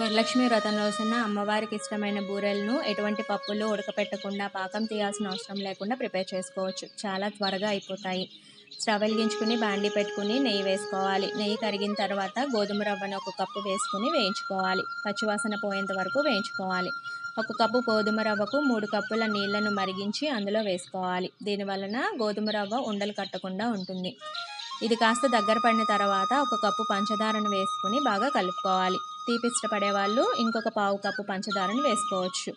వరలక్ష్మి వ్రతం రోజున అమ్మవారికి ఇష్టమైన బూరెలను ఎటువంటి పప్పులు ఉడకపెట్టకుండా పాకం తీయాల్సిన అవసరం లేకుండా ప్రిపేర్ చేసుకోవచ్చు. చాలా త్వరగా అయిపోతాయి. స్టవ్ వెలిగించుకుని బాండి పెట్టుకుని నెయ్యి వేసుకోవాలి. నెయ్యి కరిగిన తర్వాత గోధుమ రవ్వను ఒక కప్పు వేసుకుని వేయించుకోవాలి. పచ్చివాసన పోయేంత వరకు వేయించుకోవాలి. ఒక కప్పు గోధుమ రవ్వకు మూడు కప్పుల నీళ్ళను మరిగించి అందులో వేసుకోవాలి. దీనివలన గోధుమ రవ్వ ఉండలు కట్టకుండా ఉంటుంది. ఇది కాస్త దగ్గర పడిన తర్వాత ఒక కప్పు పంచదారను వేసుకుని బాగా కలుపుకోవాలి. తీపి ఇష్టపడే వాళ్ళు ఇంకొక పావు కప్పు పంచదారను వేసుకోవచ్చు.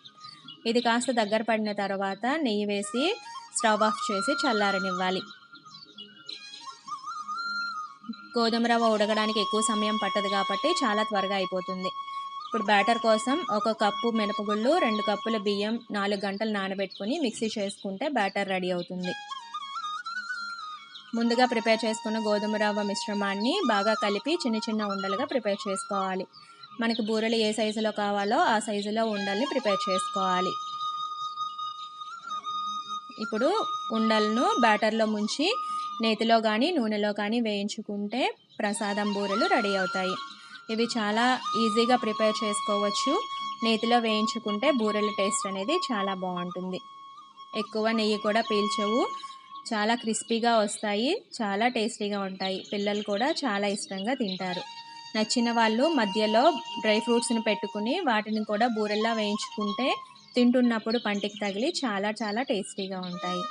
ఇది కాస్త దగ్గర పడిన తర్వాత నెయ్యి వేసి స్టవ్ ఆఫ్ చేసి చల్లారనివ్వాలి. గోధుమ రవ్వ ఉడకడానికి ఎక్కువ సమయం పట్టదు కాబట్టి చాలా త్వరగా అయిపోతుంది. ఇప్పుడు బ్యాటర్ కోసం ఒక కప్పు మినపగుళ్ళు రెండు కప్పుల బియ్యం నాలుగు గంటలు నానబెట్టుకుని మిక్సీ చేసుకుంటే బ్యాటర్ రెడీ అవుతుంది. ముందుగా ప్రిపేర్ చేసుకున్న గోధుమ రవ్వ మిశ్రమాన్ని బాగా కలిపి చిన్న చిన్న ఉండలుగా ప్రిపేర్ చేసుకోవాలి. మనకి బూరెలు ఏ సైజులో కావాలో ఆ సైజులో ఉండల్ని ప్రిపేర్ చేసుకోవాలి. ఇప్పుడు ఉండలను బ్యాటర్లో ముంచి నేతిలో కానీ నూనెలో కానీ వేయించుకుంటే ప్రసాదం బూరెలు రెడీ అవుతాయి. ఇవి చాలా ఈజీగా ప్రిపేర్ చేసుకోవచ్చు. నేతిలో వేయించుకుంటే బూరెల టేస్ట్ అనేది చాలా బాగుంటుంది. ఎక్కువ నెయ్యి కూడా పీల్చవు. చాలా క్రిస్పీగా వస్తాయి. చాలా టేస్టీగా ఉంటాయి. పిల్లలు కూడా చాలా ఇష్టంగా తింటారు. నచ్చిన వాళ్ళు మధ్యలో డ్రై ఫ్రూట్స్ని పెట్టుకుని వాటిని కూడా బూరెల్లా వేయించుకుంటే తింటున్నప్పుడు పంటికి తగిలి చాలా చాలా టేస్టీగా ఉంటాయి.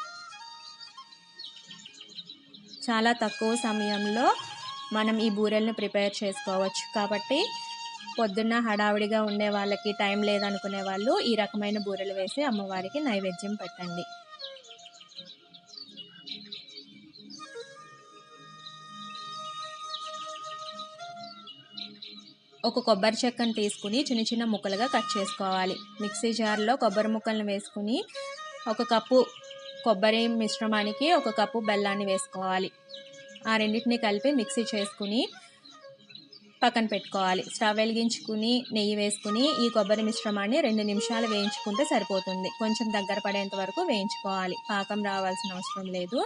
చాలా తక్కువ సమయంలో మనం ఈ బూరెలను ప్రిపేర్ చేసుకోవచ్చు. కాబట్టి పొద్దున్న హడావిడిగా ఉండే వాళ్ళకి టైం లేదనుకునే వాళ్ళు ఈ రకమైన బూరెలు వేసి అమ్మవారికి నైవేద్యం పెట్టండి. ఒక కొబ్బరి చెక్కను తీసుకుని చిన్న చిన్న ముక్కలుగా కట్ చేసుకోవాలి. మిక్సీ జార్లో కొబ్బరి ముక్కలను వేసుకుని ఒక కప్పు కొబ్బరి మిశ్రమానికి ఒక కప్పు బెల్లాన్ని వేసుకోవాలి. ఆ రెండింటిని కలిపి మిక్సీ చేసుకుని పక్కన పెట్టుకోవాలి. స్టవ్ వెలిగించుకుని నెయ్యి వేసుకుని ఈ కొబ్బరి మిశ్రమాన్ని రెండు నిమిషాలు వేయించుకుంటే సరిపోతుంది. కొంచెం దగ్గర పడేంత వరకు వేయించుకోవాలి. పాకం రావాల్సిన అవసరం లేదు.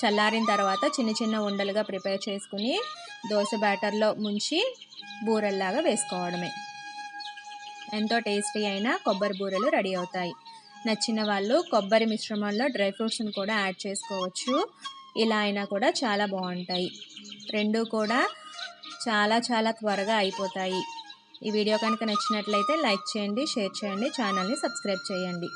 చల్లారిన తర్వాత చిన్న చిన్న ఉండలుగా ప్రిపేర్ చేసుకుని దోశ బ్యాటర్లో ముంచి బూరెల్లాగా వేసుకోవడమే. ఎంతో టేస్టీ అయిన కొబ్బరి బూరెలు రెడీ అవుతాయి. నచ్చిన వాళ్ళు కొబ్బరి మిశ్రమంలో డ్రై ఫ్రూట్స్ని కూడా యాడ్ చేసుకోవచ్చు. ఇలా అయినా కూడా చాలా బాగుంటాయి. రెండు కూడా చాలా చాలా త్వరగా అయిపోతాయి. ఈ వీడియో కనుక నచ్చినట్లయితే లైక్ చేయండి షేర్ చేయండి ఛానల్ని సబ్స్క్రైబ్ చేయండి.